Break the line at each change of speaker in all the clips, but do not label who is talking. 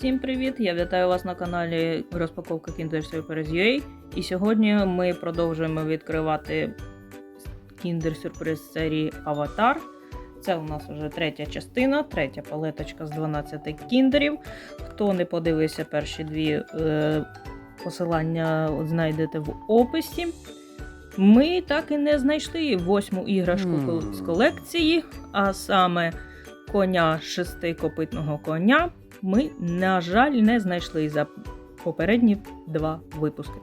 Всім привіт! Я вітаю вас на каналі розпаковка Kinder Surprise UA. І сьогодні ми продовжуємо відкривати Kinder Surprise серії Аватар. Це у нас вже третя частина, третя палеточка з 12 кіндерів. Хто не подивився перші дві е, посилання знайдете в описі. Ми так і не знайшли восьму іграшку
Hmm.
з колекції, а саме коня шестикопитного коня ми, на жаль, не знайшли за попередні два випуски.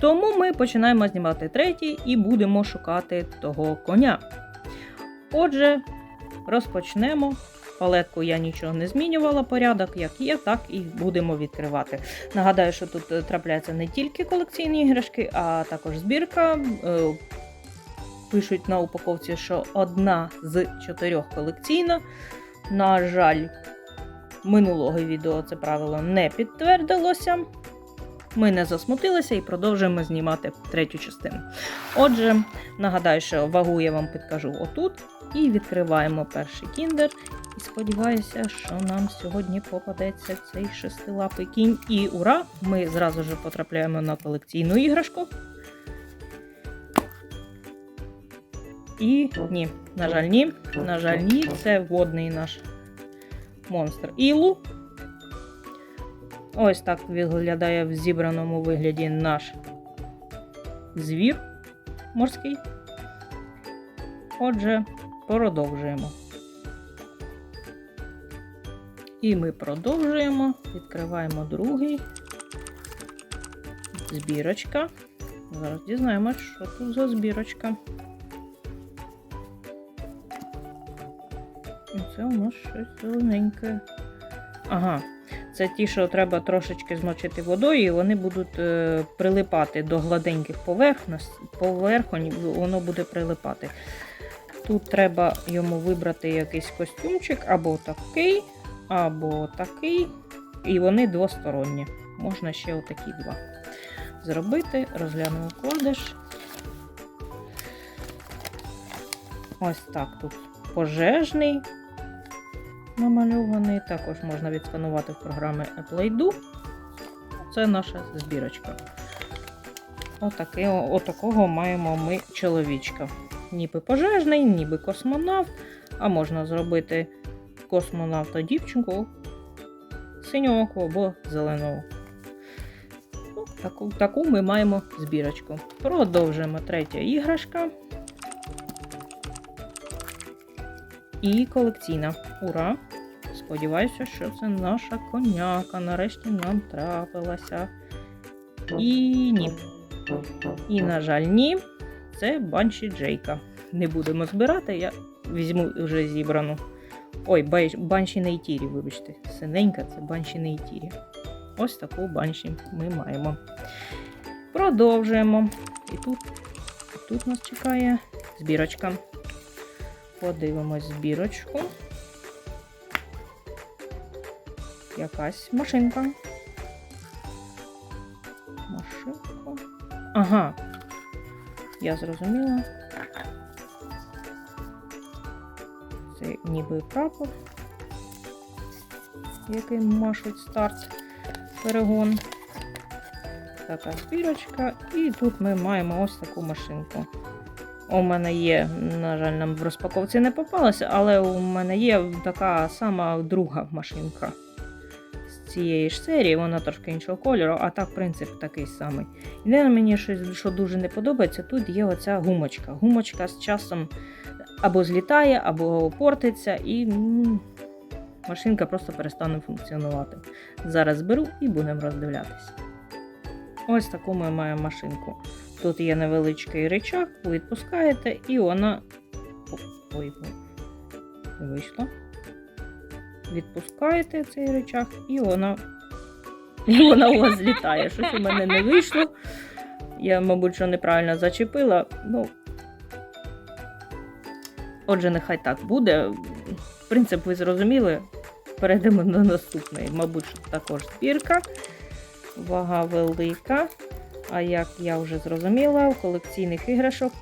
Тому ми починаємо знімати третій і будемо шукати того коня. Отже, розпочнемо. Палетку я нічого не змінювала, порядок як є, так і будемо відкривати. Нагадаю, що тут е, трапляються не тільки колекційні іграшки, а також збірка. Е, Пишуть на упаковці, що одна з чотирьох колекційна. На жаль, минулого відео це правило не підтвердилося. Ми не засмутилися і продовжуємо знімати третю частину. Отже, нагадаю, що вагу я вам підкажу отут. І відкриваємо перший кіндер. І сподіваюся, що нам сьогодні попадеться цей шестилапий кінь. І ура! Ми зразу ж потрапляємо на колекційну іграшку. І ні, на жаль, ні. На жаль, ні. Це водний наш монстр Ілу. Ось так виглядає в зібраному вигляді наш звір морський. Отже, продовжуємо. І ми продовжуємо. Відкриваємо другий. Збірочка. Зараз дізнаємось, що тут за збірочка. Це у нас щось зелененьке. Ага, це ті, що треба трошечки змочити водою, і вони будуть е, прилипати до гладеньких поверхонь, воно буде прилипати. Тут треба йому вибрати якийсь костюмчик, або такий, або такий. І вони двосторонні. Можна ще отакі два зробити. Розглянемо вкладиш. Ось так тут пожежний намальований. Також можна відсканувати в програмі Play-Do. Це наша збірочка. Отаки, отакого маємо ми чоловічка. Ніби пожежний, ніби космонавт. А можна зробити космонавта дівчинку синього або зеленого. Ну, таку, таку ми маємо збірочку. Продовжуємо третя іграшка. І колекційна. Ура! Сподіваюся, що це наша коняка. Нарешті нам трапилася. І ні. І, на жаль, ні. Це банші Джейка. Не будемо збирати, я візьму вже зібрану. Ой, банші Нейтірі, вибачте. Синенька це банші Нейтірі. Ось таку банші ми маємо. Продовжуємо. І тут, і тут нас чекає збірочка. Подивимось збірочку. Якась машинка. Машинка. Ага. Я зрозуміла. Це ніби прапор, який машуть старт перегон. Така збірочка. І тут ми маємо ось таку машинку. У мене є, на жаль, нам в розпаковці не попалося, але у мене є така сама друга машинка з цієї ж серії, вона трошки іншого кольору, а так принцип такий самий. Єдине мені щось, що дуже не подобається, тут є оця гумочка. Гумочка з часом або злітає, або портиться, і машинка просто перестане функціонувати. Зараз беру і будемо роздивлятися. Ось таку ми маємо машинку. Тут є невеличкий рычаг, ви відпускаєте, і вона. Ой, вийшло. Відпускаєте цей рычаг, і вона. І вона у вас злітає. Щось у мене не вийшло. Я, мабуть, що неправильно зачепила. Ну. Отже, нехай так буде. Принцип ви зрозуміли. Перейдемо до наступної. Мабуть, також збірка. Вага велика. А як я вже зрозуміла, у колекційних іграшок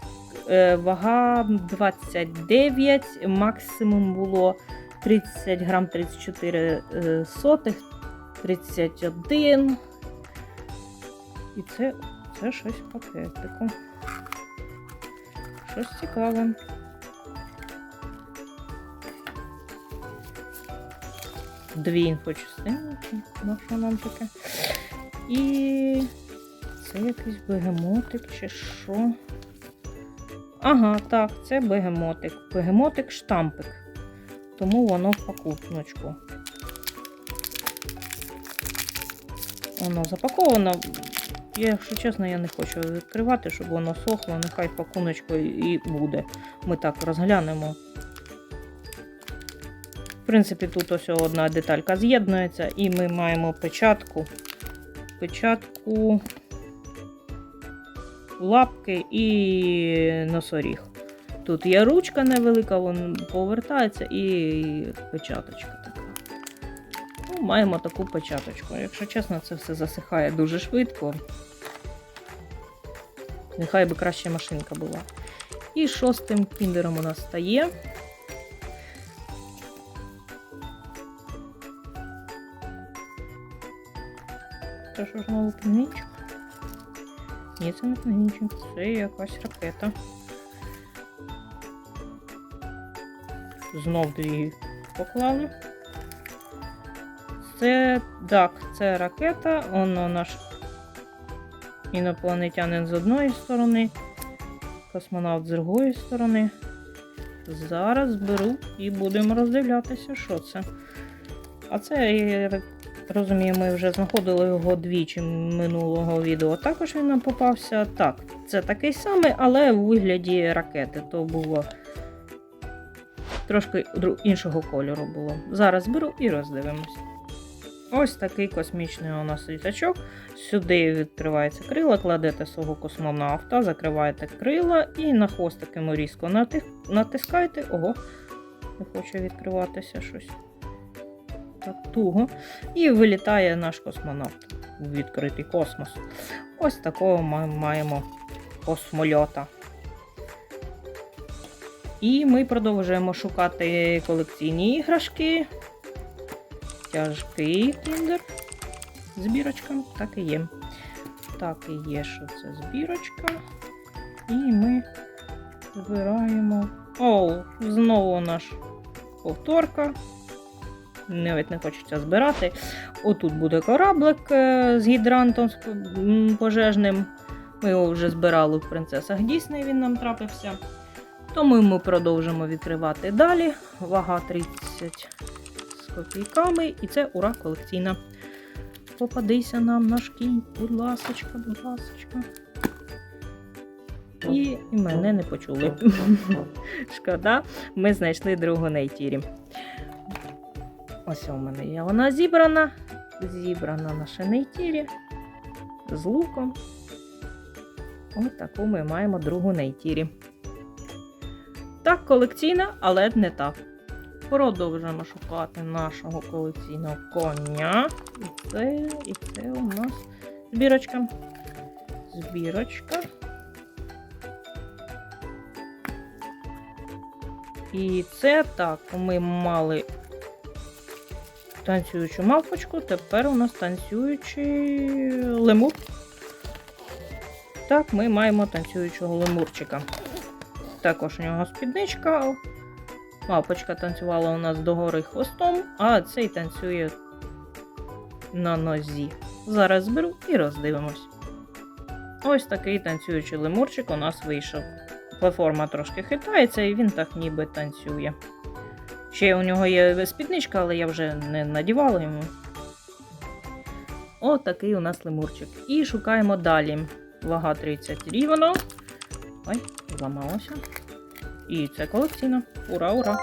е, вага 29, максимум було 30 грам 34 е, сотих. 31. І це, це щось пакетику. Щось цікаве. Дві інфочастини. На що нам таке? І це якийсь бегемотик чи що? Ага, так, це бегемотик. Бегемотик штампик. Тому воно в пакуночку. Воно запаковано. Я, якщо чесно, я не хочу відкривати, щоб воно сохло, нехай пакуночку і буде. Ми так розглянемо. В принципі, тут ось одна деталька з'єднується, і ми маємо печатку. Печатку лапки і носоріг. Тут є ручка невелика, вон повертається і печаточка така. Ну, маємо таку печаточку. Якщо чесно, це все засихає дуже швидко. Нехай би краще машинка була. І шостим кіндером у нас стає. Це що знову пінгвінчик? Ні, це не пінгвінчик, це якась ракета. Знов дві поклали. Це так, це ракета, воно наш інопланетянин з одної сторони, космонавт з другої сторони. Зараз беру і будемо роздивлятися, що це. А це, розумію, ми вже знаходили його двічі минулого відео. Також він нам попався. Так, це такий самий, але у вигляді ракети. То було трошки іншого кольору було. Зараз беру і роздивимось. Ось такий космічний у нас літачок. Сюди відкривається крила, кладете свого космонавта, закриваєте крила і на хвостик йому різко нати- натискаєте. Ого, не хоче відкриватися щось. Так, туго. І вилітає наш космонавт у відкритий космос. Ось такого ми маємо космольота. І ми продовжуємо шукати колекційні іграшки. Тяжкий кіндер. Збірочка. Так і є. Так і є, що це збірочка. І ми збираємо. О, знову наш повторка. Навіть не хочеться збирати. Отут буде кораблик е, з гідрантом пожежним. Ми його вже збирали в принцесах Дісней, він нам трапився. Тому ми продовжимо відкривати далі. Вага 30 з копійками. І це ура колекційна. Попадися нам наш кінь, будь ласочка, будь ласочка. І, і мене не почули. Шкода, ми знайшли другу нейтірі. Ось у мене є вона зібрана. Зібрана наша нейтірі з луком. Ось таку ми маємо другу нейтірі. Так, колекційна, але не так. Продовжуємо шукати нашого колекційного коня. І це, і це у нас збірочка. Збірочка. І це так, ми мали танцюючу мавпочку, тепер у нас танцюючий лемур. Так, ми маємо танцюючого лемурчика. Також у нього спідничка. Мавпочка танцювала у нас догори хвостом, а цей танцює на нозі. Зараз зберу і роздивимось. Ось такий танцюючий лемурчик у нас вийшов. Платформа трошки хитається, і він так ніби танцює. Ще у нього є спідничка, але я вже не надівала йому. О, такий у нас лемурчик. І шукаємо далі. Вага 30 рівно. Ой, зламалося. І це колекційно. Ура, ура!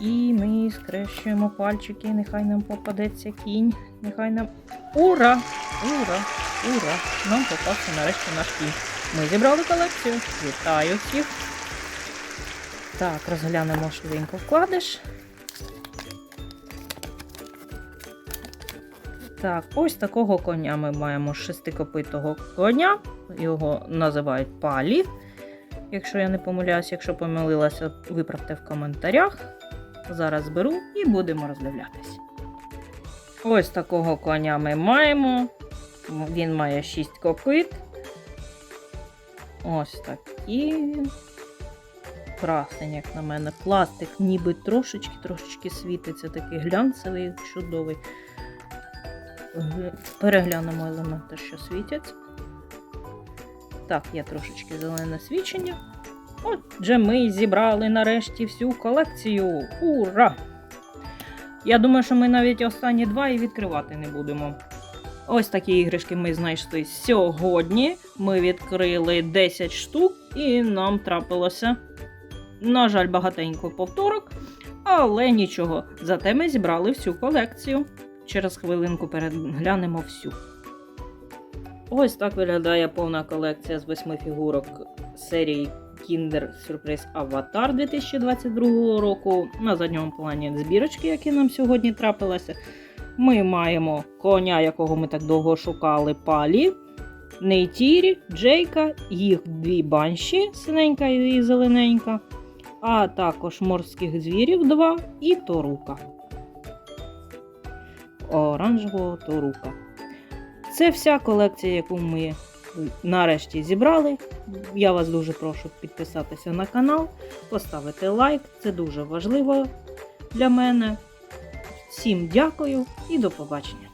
І ми скрещуємо пальчики, нехай нам попадеться кінь. Нехай нам. Ура! Ура! Ура! Нам попався нарешті наш кінь. Ми зібрали колекцію. Вітаю всіх! Так, розглянемо швиденько вкладиш. Так, ось такого коня ми маємо шестикопитого коня. Його називають палі. Якщо я не помиляюсь, якщо помилилася, виправте в коментарях. Зараз беру і будемо роздивлятись. Ось такого коня ми маємо. Він має 6 копит. Ось такий він. Красень, як на мене. Пластик ніби трошечки трошечки світиться, такий глянцевий, чудовий. Переглянемо елементи, що світяться. Так, є трошечки зелене свічення. Отже, ми зібрали нарешті всю колекцію. Ура! Я думаю, що ми навіть останні два і відкривати не будемо. Ось такі іграшки ми знайшли сьогодні. Ми відкрили 10 штук, і нам трапилося, на жаль, багатенько повторок, але нічого. Зате ми зібрали всю колекцію. Через хвилинку переглянемо всю. Ось так виглядає повна колекція з восьми фігурок серії Kinder Surprise Avatar 2022 року. На задньому плані збірочки, які нам сьогодні трапилися. Ми маємо коня, якого ми так довго шукали, Палі, Нейтірі, Джейка, їх дві банші, синенька і зелененька, а також морських звірів два і Торука. Оранжевого Торука. Це вся колекція, яку ми нарешті зібрали. Я вас дуже прошу підписатися на канал, поставити лайк. Це дуже важливо для мене. Всім дякую і до побачення.